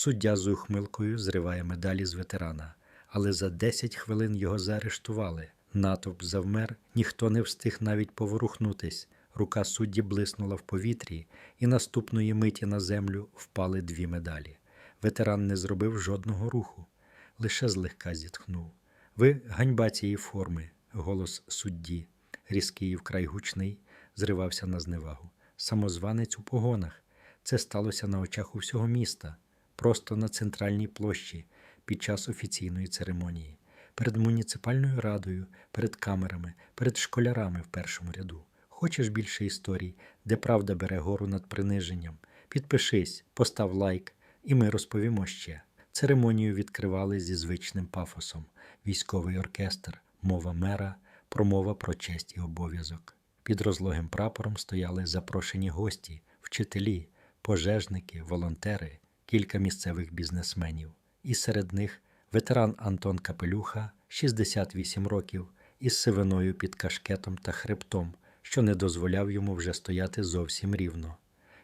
Суддя з ухмилкою зриває медалі з ветерана, але за 10 хвилин його заарештували. Натовп завмер, ніхто не встиг навіть поворухнутись. Рука судді блиснула в повітрі, і наступної миті на землю впали дві медалі. Ветеран не зробив жодного руху, лише злегка зітхнув. Ви ганьба цієї форми, голос судді, різкий і вкрай гучний, зривався на зневагу. Самозванець у погонах. Це сталося на очах у всього міста, просто на центральній площі під час офіційної церемонії, перед муніципальною радою, перед камерами, перед школярами в першому ряду. Хочеш більше історій, де правда бере гору над приниженням? Підпишись, постав лайк, і ми розповімо ще. Церемонію відкривали зі звичним пафосом: військовий оркестр, мова мера, промова про честь і обов'язок. Під розлогим прапором стояли запрошені гості, вчителі, пожежники, волонтери, кілька місцевих бізнесменів. І серед них ветеран Антон Капелюха, 68 років, із сивиною під кашкетом та хребтом, що не дозволяв йому вже стояти зовсім рівно.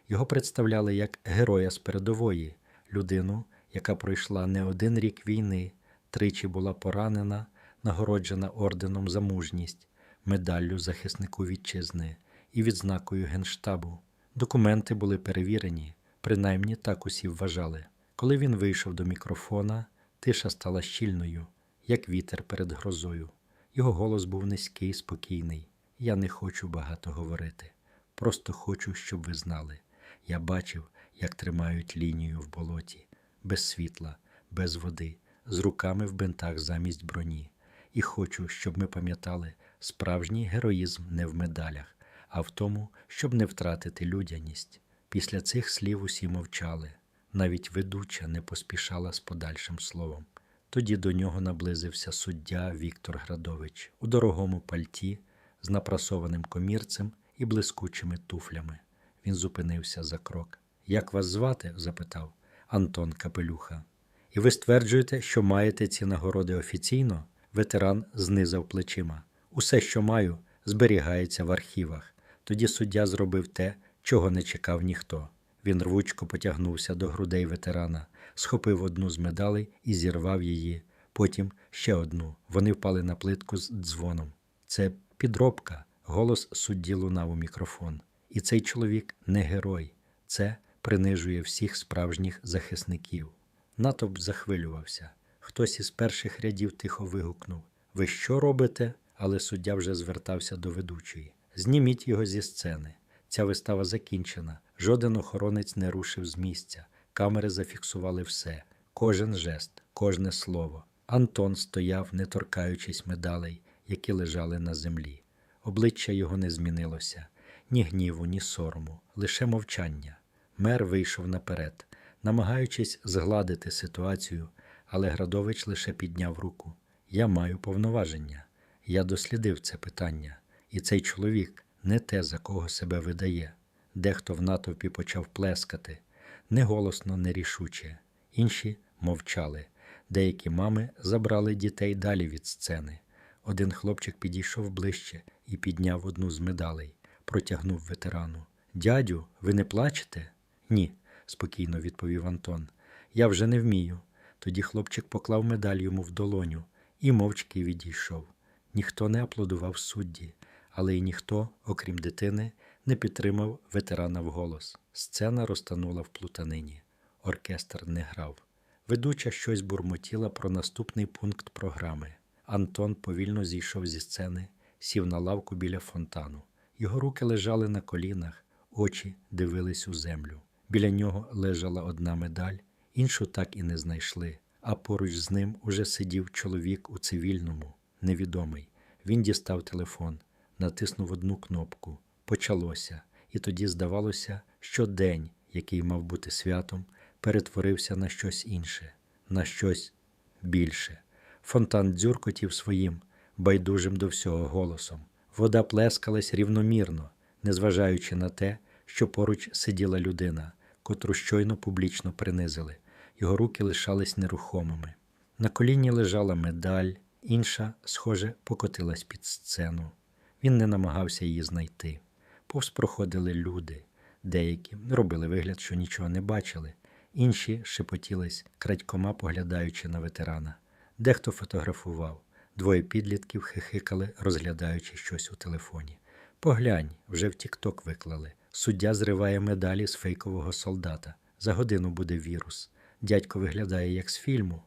Його представляли як героя з передової, людину, яка пройшла не один рік війни, тричі була поранена, нагороджена орденом за мужність, медаллю захиснику вітчизни і відзнакою Генштабу. Документи були перевірені, принаймні так усі вважали. Коли він вийшов до мікрофона, тиша стала щільною, як вітер перед грозою. Його голос був низький, спокійний. Я не хочу багато говорити. Просто хочу, щоб ви знали. Я бачив, як тримають лінію в болоті, без світла, без води, з руками в бинтах замість броні. І хочу, щоб ми пам'ятали, справжній героїзм не в медалях, а в тому, щоб не втратити людяність. Після цих слів усі мовчали. Навіть ведуча не поспішала з подальшим словом. Тоді до нього наблизився суддя Віктор Градович у дорогому пальті з напрасованим комірцем і блискучими туфлями. Він зупинився за крок. Як вас звати? запитав Антон Капелюха. І ви стверджуєте, що маєте ці нагороди офіційно? Ветеран знизав плечима. Усе, що маю, зберігається в архівах. Тоді суддя зробив те, чого не чекав ніхто. Він рвучко потягнувся до грудей ветерана, схопив одну з медалей і зірвав її, потім ще одну. Вони впали на плитку з дзвоном. Це підробка, голос судді лунав у мікрофон. І цей чоловік не герой, це принижує всіх справжніх захисників. Натовп захвилювався. Хтось із перших рядів тихо вигукнув: Ви що робите? Але суддя вже звертався до ведучої. Зніміть його зі сцени. Ця вистава закінчена. Жоден охоронець не рушив з місця. Камери зафіксували все, кожен жест, кожне слово. Антон стояв, не торкаючись медалей, які лежали на землі. Обличчя його не змінилося ні гніву, ні сорому, лише мовчання. Мер вийшов наперед, намагаючись згладити ситуацію, але Градович лише підняв руку. Я маю повноваження. Я дослідив це питання, і цей чоловік не те, за кого себе видає. Дехто в натовпі почав плескати, не голосно, не рішуче. Інші мовчали. Деякі мами забрали дітей далі від сцени. Один хлопчик підійшов ближче і підняв одну з медалей, протягнув ветерану. Дядю, ви не плачете? Ні, спокійно відповів Антон. Я вже не вмію. Тоді хлопчик поклав медаль йому в долоню і мовчки відійшов. Ніхто не аплодував судді, але й ніхто, окрім дитини, не підтримав ветерана вголос. Сцена розтанула в плутанині. Оркестр не грав. Ведуча щось бурмотіла про наступний пункт програми. Антон повільно зійшов зі сцени, сів на лавку біля фонтану. Його руки лежали на колінах, очі дивились у землю. Біля нього лежала одна медаль, іншу так і не знайшли. А поруч з ним уже сидів чоловік у цивільному, невідомий. Він дістав телефон, натиснув одну кнопку. Почалося, і тоді здавалося, що день, який мав бути святом, перетворився на щось інше, на щось більше. Фонтан дзюркотів своїм, байдужим до всього голосом. Вода плескалась рівномірно, незважаючи на те, що поруч сиділа людина, котру щойно публічно принизили. Його руки лишались нерухомими. На коліні лежала медаль, інша, схоже, покотилась під сцену. Він не намагався її знайти. Повз проходили люди, деякі робили вигляд, що нічого не бачили, інші шепотілись, крадькома поглядаючи на ветерана. Дехто фотографував. Двоє підлітків хихикали, розглядаючи щось у телефоні. Поглянь, вже в Тікток виклали. Суддя зриває медалі з фейкового солдата. За годину буде вірус. Дядько виглядає як з фільму.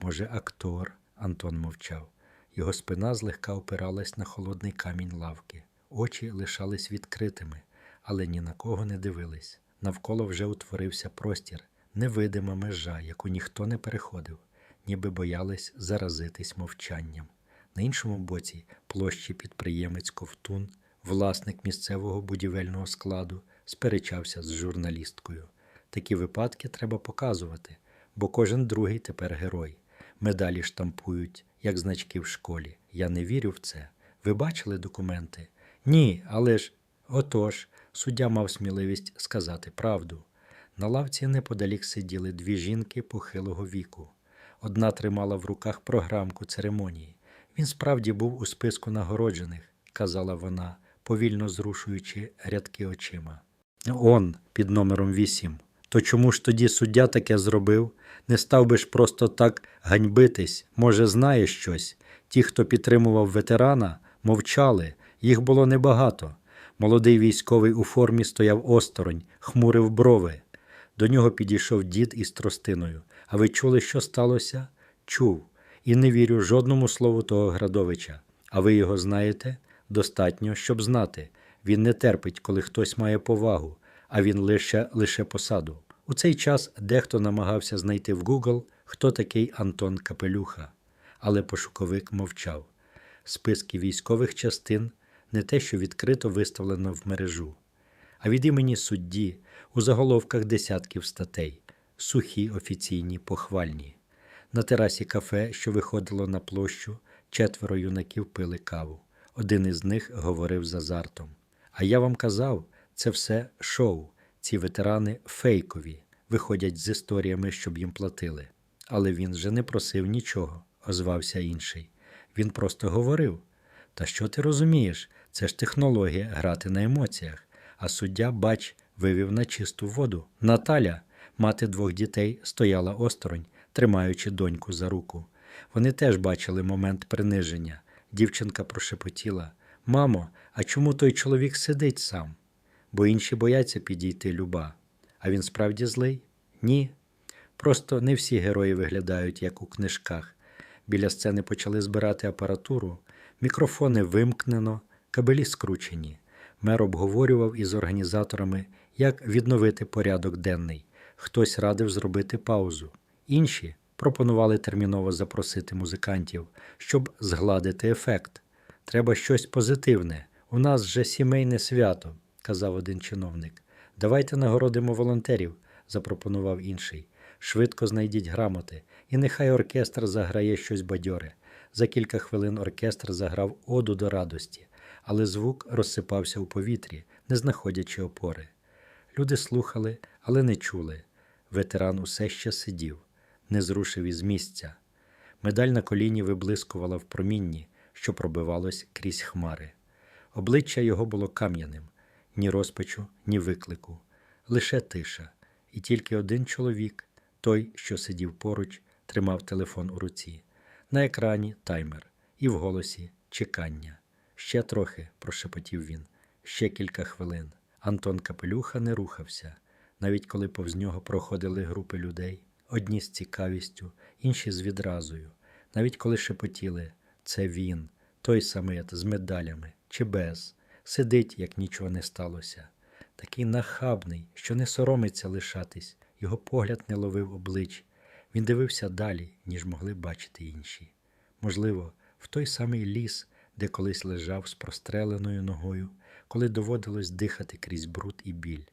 Може, актор? Антон мовчав. Його спина злегка опиралась на холодний камінь лавки. Очі лишались відкритими, але ні на кого не дивились. Навколо вже утворився простір, невидима межа, яку ніхто не переходив, ніби боялись заразитись мовчанням. На іншому боці площі підприємець Ковтун, власник місцевого будівельного складу, сперечався з журналісткою. Такі випадки треба показувати, бо кожен другий тепер герой. Медалі штампують, як значки в школі. Я не вірю в це. Ви бачили документи? Ні, але ж. Отож, суддя мав сміливість сказати правду. На лавці неподалік сиділи дві жінки похилого віку. Одна тримала в руках програмку церемонії. Він справді був у списку нагороджених, казала вона, повільно зрушуючи рядки очима. Он, під номером вісім. То чому ж тоді суддя таке зробив? Не став би ж просто так ганьбитись, може, знає щось. Ті, хто підтримував ветерана, мовчали, їх було небагато. Молодий військовий у формі стояв осторонь, хмурив брови. До нього підійшов дід із тростиною. А ви чули, що сталося? Чув. І не вірю жодному слову того Градовича. А ви його знаєте? Достатньо, щоб знати. Він не терпить, коли хтось має повагу, а він лише, лише посаду. У цей час дехто намагався знайти в Google, хто такий Антон Капелюха, але пошуковик мовчав. Списки військових частин не те, що відкрито виставлено в мережу, а від імені судді у заголовках десятків статей, сухі, офіційні, похвальні. На терасі кафе, що виходило на площу, четверо юнаків пили каву. Один із них говорив з азартом. А я вам казав, це все шоу. Ці ветерани фейкові, виходять з історіями, щоб їм платили. Але він же не просив нічого, озвався інший. Він просто говорив. Та що ти розумієш? Це ж технологія грати на емоціях. А суддя, бач, вивів на чисту воду. Наталя, мати двох дітей, стояла осторонь, тримаючи доньку за руку. Вони теж бачили момент приниження. Дівчинка прошепотіла: Мамо, а чому той чоловік сидить сам? Бо інші бояться підійти люба. А він справді злий? Ні. Просто не всі герої виглядають, як у книжках. Біля сцени почали збирати апаратуру, мікрофони вимкнено, кабелі скручені. Мер обговорював із організаторами, як відновити порядок денний. Хтось радив зробити паузу. Інші пропонували терміново запросити музикантів, щоб згладити ефект. Треба щось позитивне. У нас же сімейне свято, казав один чиновник. Давайте нагородимо волонтерів, запропонував інший. Швидко знайдіть грамоти, і нехай оркестр заграє щось бадьоре. За кілька хвилин оркестр заграв оду до радості, але звук розсипався у повітрі, не знаходячи опори. Люди слухали, але не чули. Ветеран усе ще сидів, не зрушив із місця. Медаль на коліні виблискувала в промінні, що пробивалось крізь хмари. Обличчя його було кам'яним, ні розпачу, ні виклику, лише тиша, і тільки один чоловік, той, що сидів поруч, тримав телефон у руці. На екрані таймер, і в голосі чекання. Ще трохи, прошепотів він, ще кілька хвилин. Антон Капелюха не рухався, навіть коли повз нього проходили групи людей, одні з цікавістю, інші з відразою, навіть коли шепотіли це він, той самет з медалями чи без, сидить, як нічого не сталося. Такий нахабний, що не соромиться лишатись, його погляд не ловив облич. Він дивився далі, ніж могли бачити інші. Можливо, в той самий ліс, де колись лежав з простреленою ногою, коли доводилось дихати крізь бруд і біль.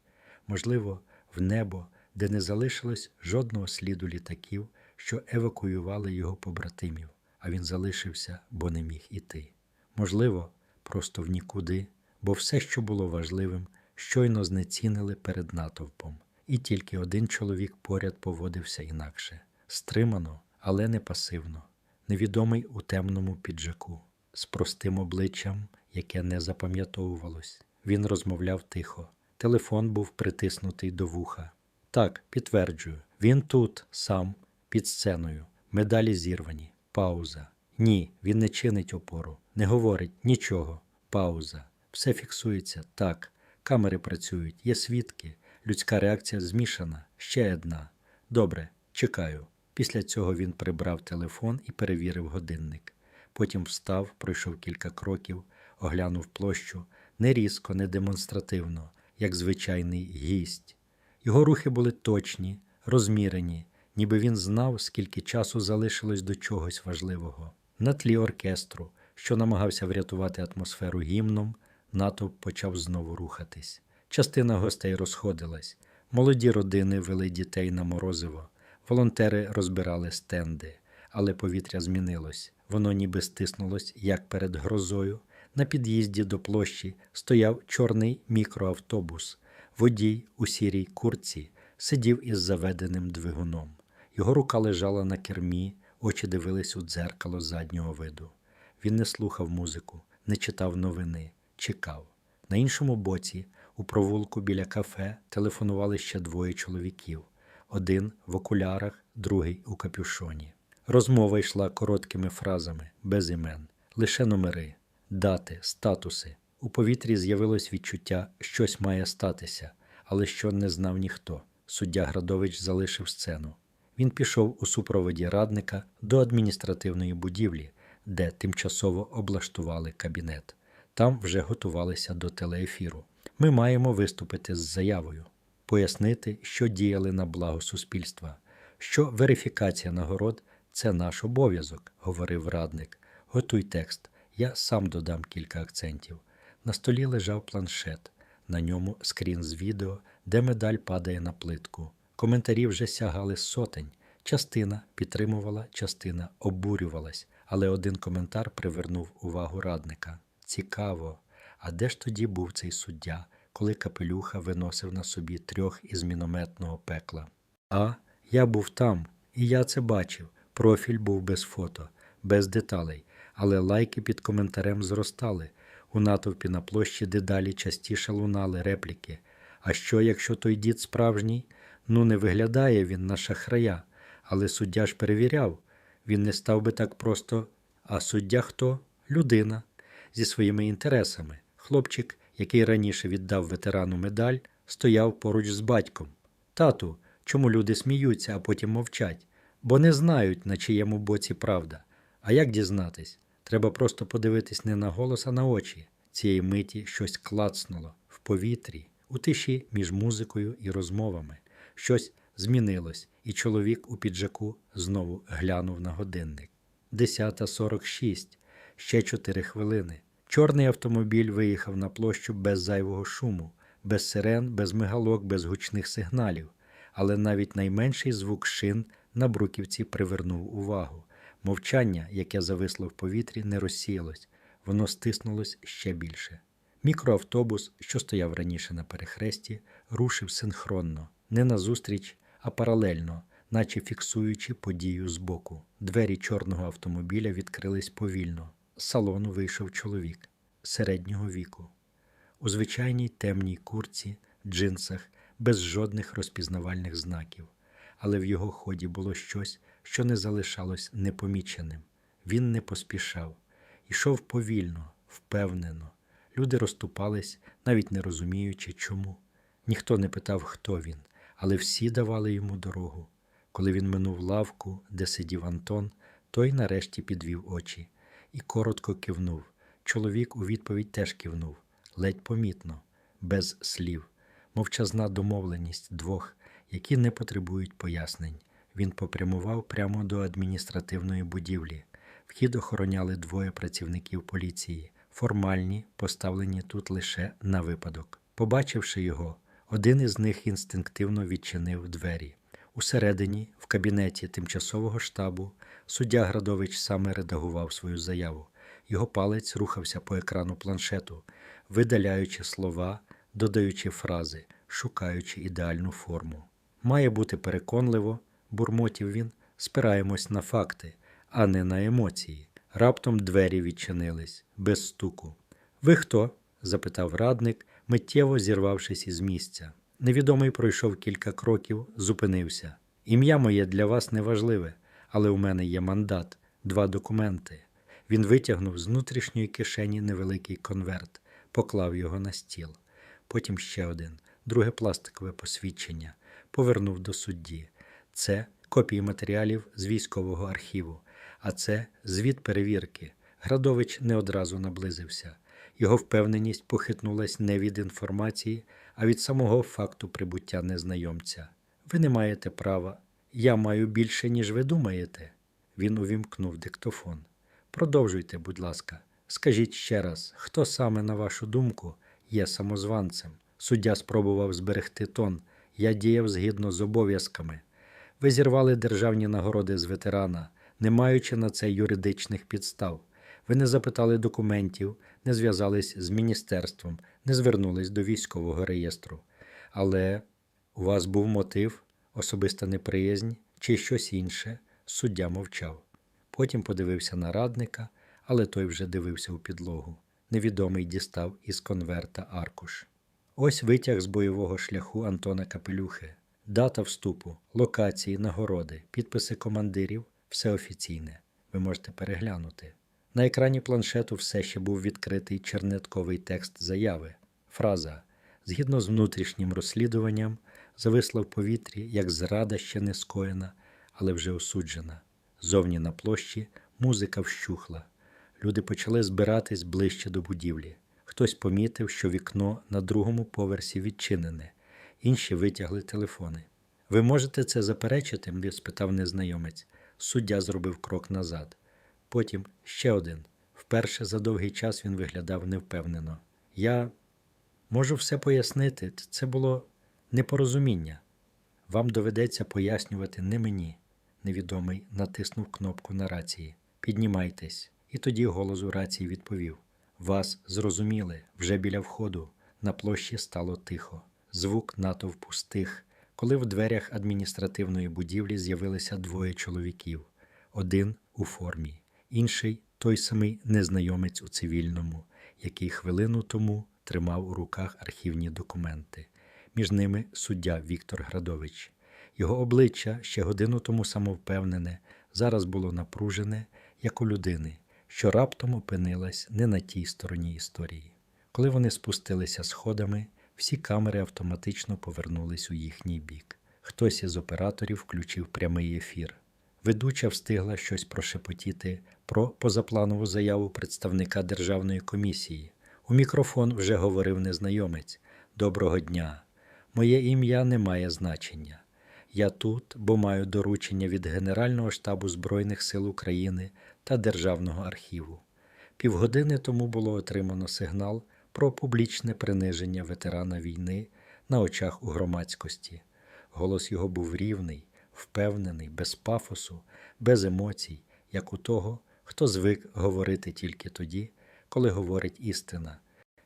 Можливо, в небо, де не залишилось жодного сліду літаків, що евакуювали його побратимів, а він залишився, бо не міг іти. Можливо, просто в нікуди, бо все, що було важливим, щойно знецінили перед натовпом, і тільки один чоловік поряд поводився інакше стримано, але не пасивно, невідомий у темному піджаку, з простим обличчям, яке не запам'ятовувалось. Він розмовляв тихо. Телефон був притиснутий до вуха. Так, підтверджую. Він тут, сам, під сценою. Медалі зірвані. Пауза. Ні, він не чинить опору, не говорить нічого. Пауза. Все фіксується. Так. Камери працюють, є свідки. Людська реакція змішана. Ще одна. Добре, чекаю. Після цього він прибрав телефон і перевірив годинник. Потім встав, пройшов кілька кроків, оглянув площу не різко, не демонстративно, як звичайний гість. Його рухи були точні, розмірені, ніби він знав, скільки часу залишилось до чогось важливого. На тлі оркестру, що намагався врятувати атмосферу гімном, натовп почав знову рухатись. Частина гостей розходилась. Молоді родини вели дітей на морозиво. Волонтери розбирали стенди, але повітря змінилось. Воно ніби стиснулось, як перед грозою. На під'їзді до площі стояв чорний мікроавтобус. Водій у сірій курці сидів із заведеним двигуном. Його рука лежала на кермі, очі дивились у дзеркало заднього виду. Він не слухав музику, не читав новини, чекав. На іншому боці, у провулку біля кафе, телефонували ще двоє чоловіків: один в окулярах, другий у капюшоні. Розмова йшла короткими фразами, без імен, лише номери, дати, статуси. У повітрі з'явилось відчуття, щось має статися, але що не знав ніхто. Суддя Градович залишив сцену. Він пішов у супроводі радника до адміністративної будівлі, де тимчасово облаштували кабінет. Там вже готувалися до телеефіру. Ми маємо виступити з заявою, пояснити, що діяли на благо суспільства, що верифікація нагород це наш обов'язок, говорив радник. Готуй текст, я сам додам кілька акцентів. На столі лежав планшет, на ньому скрін з відео, де медаль падає на плитку. Коментарі вже сягали сотень. Частина підтримувала, частина обурювалась, але один коментар привернув увагу радника. Цікаво, а де ж тоді був цей суддя, коли капелюха виносив на собі трьох із мінометного пекла? А я був там, і я це бачив. Профіль був без фото, без деталей, але лайки під коментарем зростали. У натовпі на площі дедалі частіше лунали репліки. А що, якщо той дід справжній? Ну, не виглядає він на шахрая, але суддя ж перевіряв. Він не став би так просто. А суддя хто? Людина зі своїми інтересами. Хлопчик, який раніше віддав ветерану медаль, стояв поруч з батьком. Тату, чому люди сміються, а потім мовчать? Бо не знають, на чиєму боці правда. А як дізнатись? Треба просто подивитись не на голос, а на очі. Цієї миті щось клацнуло в повітрі, у тиші між музикою і розмовами. Щось змінилось, і чоловік у піджаку знову глянув на годинник. Десята сорок шість, ще чотири хвилини. Чорний автомобіль виїхав на площу без зайвого шуму, без сирен, без мигалок, без гучних сигналів. Але навіть найменший звук шин на бруківці привернув увагу. Мовчання, яке зависло в повітрі, не розсіялось, воно стиснулось ще більше. Мікроавтобус, що стояв раніше на перехресті, рушив синхронно, не назустріч, а паралельно, наче фіксуючи подію збоку. Двері чорного автомобіля відкрились повільно. З салону вийшов чоловік середнього віку, у звичайній темній курці, джинсах, без жодних розпізнавальних знаків, але в його ході було щось, що не залишалось непоміченим. Він не поспішав, ішов повільно, впевнено. Люди розступались, навіть не розуміючи, чому. Ніхто не питав, хто він, але всі давали йому дорогу. Коли він минув лавку, де сидів Антон, той нарешті підвів очі і коротко кивнув. Чоловік у відповідь теж кивнув, ледь помітно, без слів, мовчазна домовленість двох, які не потребують пояснень. Він попрямував прямо до адміністративної будівлі. Вхід охороняли двоє працівників поліції, формальні, поставлені тут лише на випадок. Побачивши його, один із них інстинктивно відчинив двері. Усередині, в кабінеті тимчасового штабу, суддя Градович саме редагував свою заяву. Його палець рухався по екрану планшету, видаляючи слова, додаючи фрази, шукаючи ідеальну форму. Має бути переконливо, бурмотів він, спираємось на факти, а не на емоції. Раптом двері відчинились, без стуку. Ви хто? запитав радник, миттєво зірвавшись із місця. Невідомий пройшов кілька кроків, зупинився. Ім'я моє для вас не важливе, але у мене є мандат, два документи. Він витягнув з внутрішньої кишені невеликий конверт, поклав його на стіл. Потім ще один, друге пластикове посвідчення, повернув до судді. Це копії матеріалів з військового архіву, а це звіт перевірки. Градович не одразу наблизився. Його впевненість похитнулась не від інформації, а від самого факту прибуття незнайомця. Ви не маєте права. Я маю більше, ніж ви думаєте. Він увімкнув диктофон. Продовжуйте, будь ласка. Скажіть ще раз, хто саме, на вашу думку, є самозванцем? Суддя спробував зберегти тон. Я діяв згідно з обов'язками. Ви зірвали державні нагороди з ветерана, не маючи на це юридичних підстав. Ви не запитали документів, не зв'язались з міністерством, не звернулись до військового реєстру. Але у вас був мотив, особиста неприязнь чи щось інше, суддя мовчав. Потім подивився на радника, але той вже дивився у підлогу. Невідомий дістав із конверта аркуш. Ось витяг з бойового шляху Антона Капелюхи. Дата вступу, локації, нагороди, підписи командирів все офіційне. Ви можете переглянути. На екрані планшету все ще був відкритий чернетковий текст заяви. Фраза згідно з внутрішнім розслідуванням, зависла в повітрі, як зрада ще не скоєна, але вже осуджена. Зовні на площі музика вщухла. Люди почали збиратись ближче до будівлі. Хтось помітив, що вікно на другому поверсі відчинене, інші витягли телефони. Ви можете це заперечити? спитав незнайомець. Суддя зробив крок назад. Потім ще один. Вперше за довгий час він виглядав невпевнено. Я можу все пояснити. Це було непорозуміння. Вам доведеться пояснювати не мені. Невідомий натиснув кнопку на рації. Піднімайтесь. І тоді голос у рації відповів: Вас зрозуміли вже біля входу. На площі стало тихо. Звук натовпу стих, коли в дверях адміністративної будівлі з'явилися двоє чоловіків: один у формі, інший той самий незнайомець у цивільному, який хвилину тому тримав у руках архівні документи. Між ними суддя Віктор Градович. Його обличчя ще годину тому самовпевнене, зараз було напружене, як у людини, що раптом опинилась не на тій стороні історії. Коли вони спустилися сходами, всі камери автоматично повернулись у їхній бік. Хтось із операторів включив прямий ефір. Ведуча встигла щось прошепотіти про позапланову заяву представника державної комісії. У мікрофон вже говорив незнайомець: Доброго дня! Моє ім'я не має значення. Я тут, бо маю доручення від Генерального штабу Збройних сил України та Державного архіву. Півгодини тому було отримано сигнал про публічне приниження ветерана війни на очах у громадськості. Голос його був рівний, впевнений, без пафосу, без емоцій, як у того, хто звик говорити тільки тоді, коли говорить істина.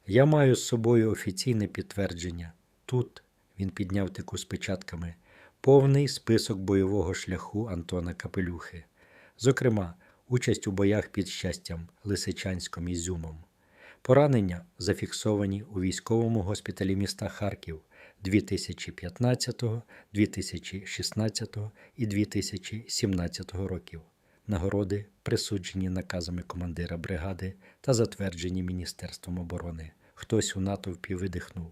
Я маю з собою офіційне підтвердження. Тут він підняв тику з печатками повний список бойового шляху Антона Капелюхи, зокрема, участь у боях під щастям Лисичанськом і Зюмом. Поранення зафіксовані у військовому госпіталі міста Харків 2015, 2016 і 2017 років. Нагороди присуджені наказами командира бригади та затверджені Міністерством оборони. Хтось у натовпі видихнув.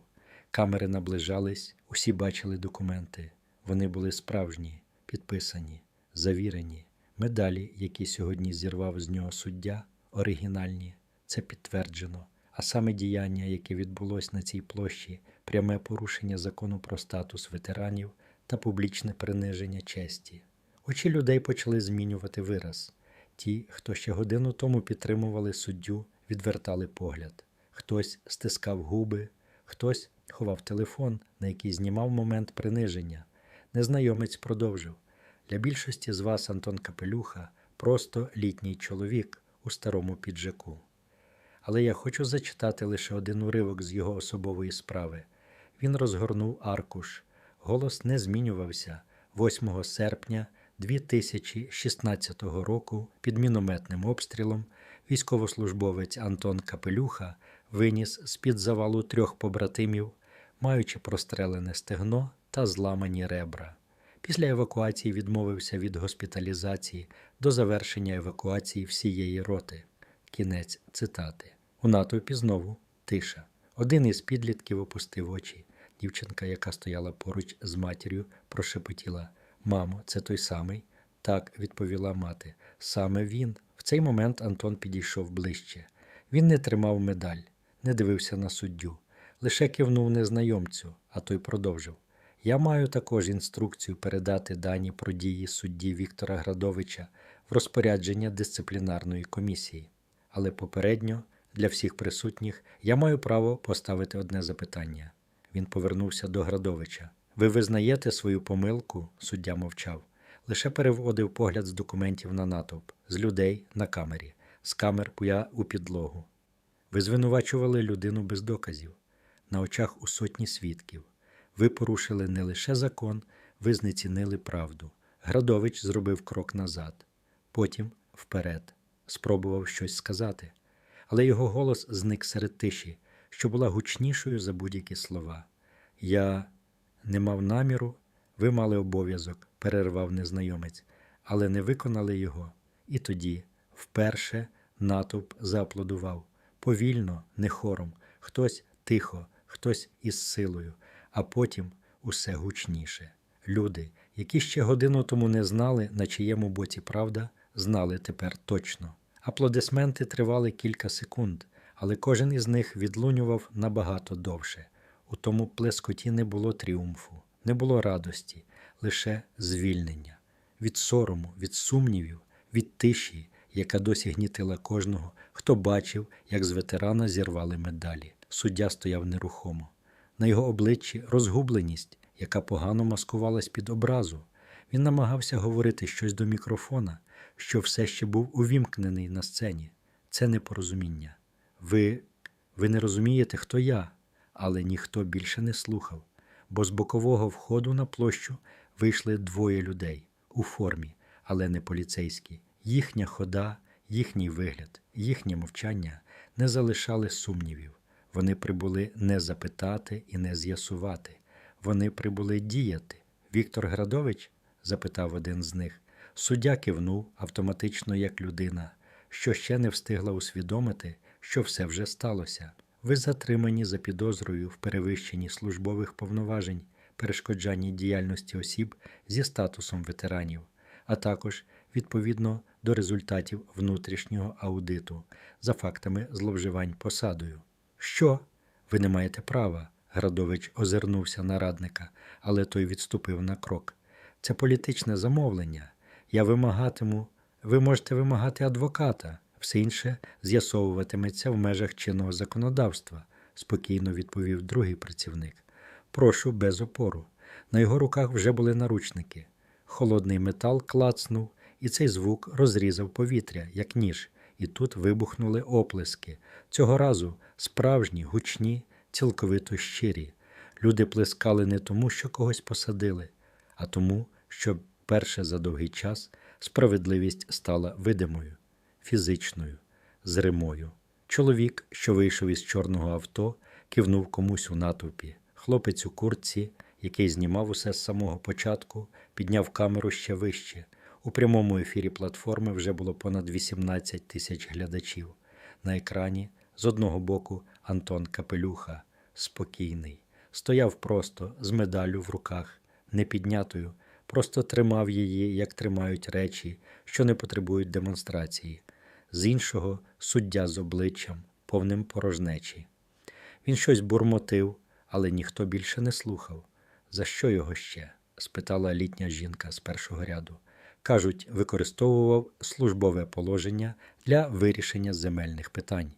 Камери наближались, усі бачили документи. Вони були справжні, підписані, завірені. Медалі, які сьогодні зірвав з нього суддя, оригінальні, це підтверджено. А саме діяння, яке відбулось на цій площі, пряме порушення закону про статус ветеранів та публічне приниження честі. Очі людей почали змінювати вираз. Ті, хто ще годину тому підтримували суддю, відвертали погляд. Хтось стискав губи, хтось ховав телефон, на який знімав момент приниження. Незнайомець продовжив. Для більшості з вас Антон Капелюха просто літній чоловік у старому піджаку. Але я хочу зачитати лише один уривок з його особової справи. Він розгорнув аркуш. Голос не змінювався 8 серпня 2016 року під мінометним обстрілом військовослужбовець Антон Капелюха виніс з-під завалу трьох побратимів маючи прострелене стегно та зламані ребра. Після евакуації відмовився від госпіталізації до завершення евакуації всієї роти. Кінець цитати. У натовпі знову тиша. Один із підлітків опустив очі. Дівчинка, яка стояла поруч з матір'ю, прошепотіла: Мамо, це той самий? Так, відповіла мати. Саме він. В цей момент Антон підійшов ближче. Він не тримав медаль, не дивився на суддю, лише кивнув незнайомцю, а той продовжив. Я маю також інструкцію передати дані про дії судді Віктора Градовича в розпорядження дисциплінарної комісії. Але попередньо для всіх присутніх я маю право поставити одне запитання. Він повернувся до Градовича. Ви визнаєте свою помилку? Суддя мовчав. Лише переводив погляд з документів на натовп, з людей на камері, з камер у підлогу. Ви звинувачували людину без доказів, на очах у сотні свідків. Ви порушили не лише закон, ви знецінили правду. Градович зробив крок назад, потім вперед, спробував щось сказати, але його голос зник серед тиші, що була гучнішою за будь-які слова. Я не мав наміру, ви мали обов'язок, перервав незнайомець, але не виконали його. І тоді, вперше, натовп зааплодував повільно, не хором, хтось тихо, хтось із силою, а потім усе гучніше. Люди, які ще годину тому не знали, на чиєму боці правда, знали тепер точно. Аплодисменти тривали кілька секунд, але кожен із них відлунював набагато довше. У тому плескоті не було тріумфу, не було радості, лише звільнення від сорому, від сумнівів, від тиші, яка досі гнітила кожного, хто бачив, як з ветерана зірвали медалі. Суддя стояв нерухомо. На його обличчі розгубленість, яка погано маскувалась під образу. Він намагався говорити щось до мікрофона, що все ще був увімкнений на сцені. Це непорозуміння. Ви, ви не розумієте, хто я, але ніхто більше не слухав, бо з бокового входу на площу вийшли двоє людей у формі, але не поліцейські. Їхня хода, їхній вигляд, їхнє мовчання не залишали сумнівів. Вони прибули не запитати і не з'ясувати. Вони прибули діяти. Віктор Градович? запитав один з них. Суддя кивнув автоматично як людина, що ще не встигла усвідомити, що все вже сталося. Ви затримані за підозрою в перевищенні службових повноважень, перешкоджанні діяльності осіб зі статусом ветеранів, а також відповідно до результатів внутрішнього аудиту за фактами зловживань посадою. Що? Ви не маєте права. Градович озирнувся на радника, але той відступив на крок. Це політичне замовлення. Я вимагатиму, ви можете вимагати адвоката, все інше з'ясовуватиметься в межах чинного законодавства, спокійно відповів другий працівник. Прошу без опору. На його руках вже були наручники. Холодний метал клацнув, і цей звук розрізав повітря, як ніж, і тут вибухнули оплески. Цього разу справжні, гучні, цілковито щирі. Люди плескали не тому, що когось посадили, а тому, що перше за довгий час справедливість стала видимою, фізичною, зримою. Чоловік, що вийшов із чорного авто, кивнув комусь у натовпі. Хлопець у куртці, який знімав усе з самого початку, підняв камеру ще вище. У прямому ефірі платформи вже було понад 18 тисяч глядачів. На екрані з одного боку Антон Капелюха, спокійний, стояв просто з медаллю в руках, не піднятою, просто тримав її, як тримають речі, що не потребують демонстрації. З іншого суддя з обличчям, повним порожнечі. Він щось бурмотив, але ніхто більше не слухав. За що його ще? спитала літня жінка з першого ряду. Кажуть, використовував службове положення для вирішення земельних питань,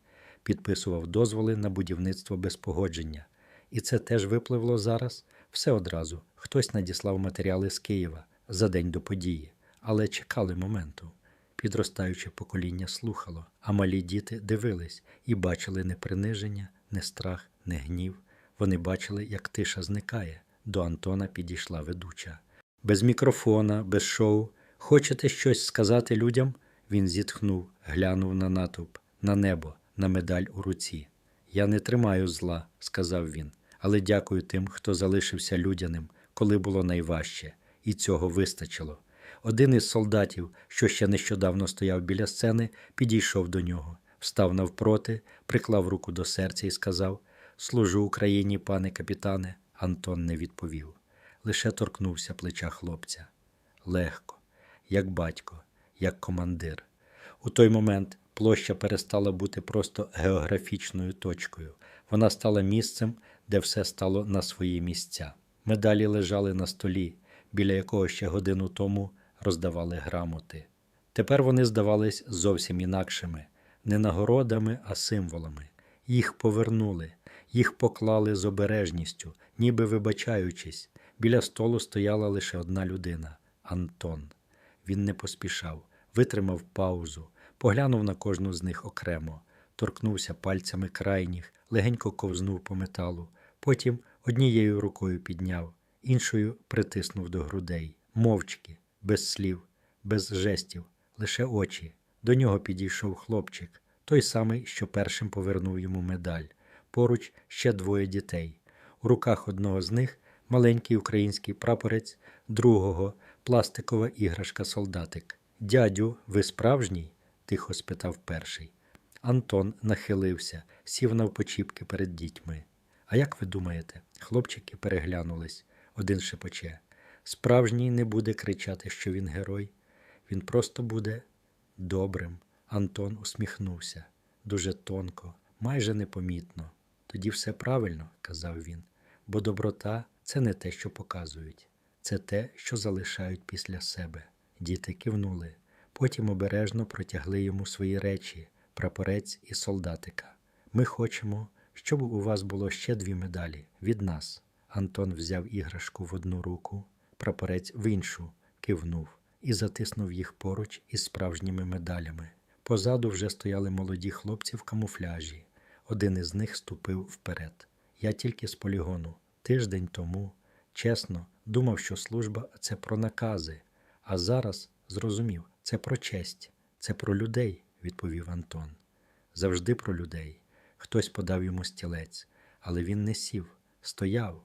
підписував дозволи на будівництво без погодження. І це теж випливло зараз все одразу. Хтось надіслав матеріали з Києва за день до події, але чекали моменту. Підростаюче покоління слухало, а малі діти дивились і бачили не приниження, не страх, не гнів. Вони бачили, як тиша зникає. До Антона підійшла ведуча. Без мікрофона, без шоу. Хочете щось сказати людям? Він зітхнув, глянув на натовп, на небо, на медаль у руці. Я не тримаю зла, сказав він, але дякую тим, хто залишився людяним, коли було найважче, і цього вистачило. Один із солдатів, що ще нещодавно стояв біля сцени, підійшов до нього, встав навпроти, приклав руку до серця і сказав: Служу Україні, пане капітане. Антон не відповів, лише торкнувся плеча хлопця. Легко, як батько, як командир. У той момент площа перестала бути просто географічною точкою. Вона стала місцем, де все стало на свої місця. Медалі лежали на столі, біля якого ще годину тому роздавали грамоти. Тепер вони здавались зовсім інакшими, не нагородами, а символами. Їх повернули, їх поклали з обережністю, ніби вибачаючись. Біля столу стояла лише одна людина Антон. Він не поспішав, витримав паузу, поглянув на кожну з них окремо, торкнувся пальцями крайніх, легенько ковзнув по металу, потім однією рукою підняв, іншою притиснув до грудей, мовчки, без слів, без жестів, лише очі. До нього підійшов хлопчик, той самий, що першим повернув йому медаль. Поруч ще двоє дітей. У руках одного з них маленький український прапорець, другого пластикова іграшка солдатик. Дядю, ви справжній? тихо спитав перший. Антон нахилився, сів навпочіпки перед дітьми. А як ви думаєте? Хлопчики переглянулись. Один шепоче. Справжній не буде кричати, що він герой. Він просто буде добрим. Антон усміхнувся дуже тонко, майже непомітно. Тоді все правильно, казав він, бо доброта це не те, що показують, це те, що залишають після себе. Діти кивнули, потім обережно протягли йому свої речі, прапорець і солдатика. Ми хочемо, щоб у вас було ще дві медалі від нас. Антон взяв іграшку в одну руку, прапорець в іншу, кивнув і затиснув їх поруч із справжніми медалями. Позаду вже стояли молоді хлопці в камуфляжі. Один із них ступив вперед. Я тільки з полігону. Тиждень тому, чесно, думав, що служба це про накази, а зараз зрозумів, це про честь, це про людей, відповів Антон. Завжди про людей. Хтось подав йому стілець, але він не сів, стояв,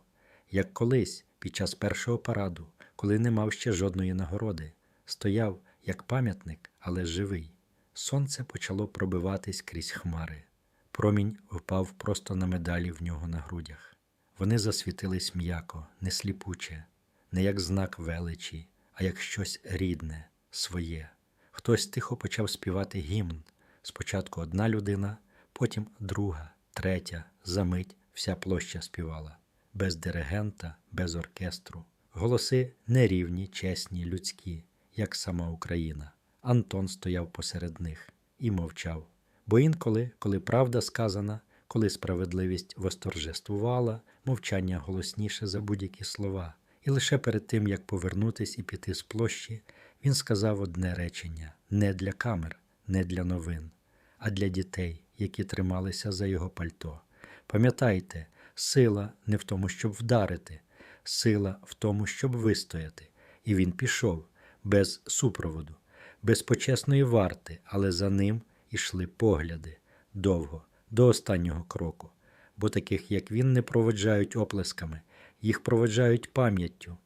як колись під час першого параду, коли не мав ще жодної нагороди. Стояв як пам'ятник, але живий. Сонце почало пробиватись крізь хмари. Промінь впав просто на медалі в нього на грудях. Вони засвітились м'яко, не сліпуче, не як знак величі, а як щось рідне, своє. Хтось тихо почав співати гімн. Спочатку одна людина, потім друга, третя, замить вся площа співала, без диригента, без оркестру. Голоси нерівні, чесні, людські, як сама Україна. Антон стояв посеред них і мовчав. Бо інколи, коли правда сказана, коли справедливість восторжествувала, мовчання голосніше за будь-які слова. І лише перед тим, як повернутись і піти з площі, він сказав одне речення не для камер, не для новин, а для дітей, які трималися за його пальто. Пам'ятайте, сила не в тому, щоб вдарити, сила в тому, щоб вистояти. І він пішов без супроводу, без почесної варти, але за ним ішли погляди довго, до останнього кроку, бо таких, як він, не проведжають оплесками, їх проведжають пам'яттю,